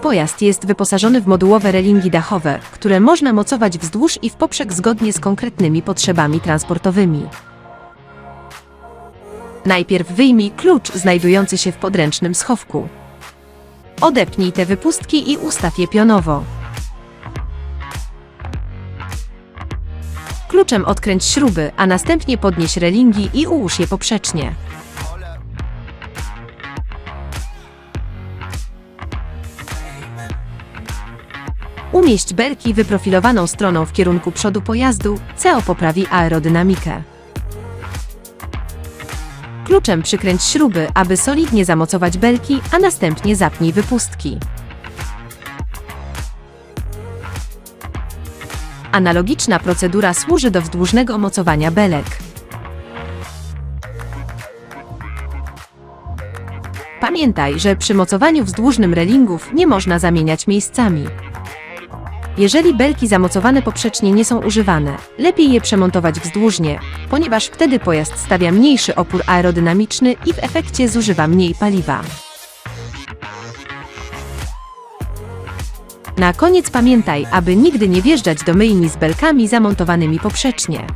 pojazd jest wyposażony w modułowe relingi dachowe, które można mocować wzdłuż i w poprzek zgodnie z konkretnymi potrzebami transportowymi. Najpierw wyjmij klucz znajdujący się w podręcznym schowku. Odepnij te wypustki i ustaw je pionowo. Kluczem odkręć śruby, a następnie podnieś relingi i ułóż je poprzecznie. Umieść belki wyprofilowaną stroną w kierunku przodu pojazdu, co poprawi aerodynamikę. Kluczem przykręć śruby, aby solidnie zamocować belki, a następnie zapnij wypustki. Analogiczna procedura służy do wzdłużnego mocowania belek. Pamiętaj, że przy mocowaniu wzdłużnym relingów nie można zamieniać miejscami. Jeżeli belki zamocowane poprzecznie nie są używane, lepiej je przemontować wzdłużnie, ponieważ wtedy pojazd stawia mniejszy opór aerodynamiczny i w efekcie zużywa mniej paliwa. Na koniec pamiętaj, aby nigdy nie wjeżdżać do myjni z belkami zamontowanymi poprzecznie.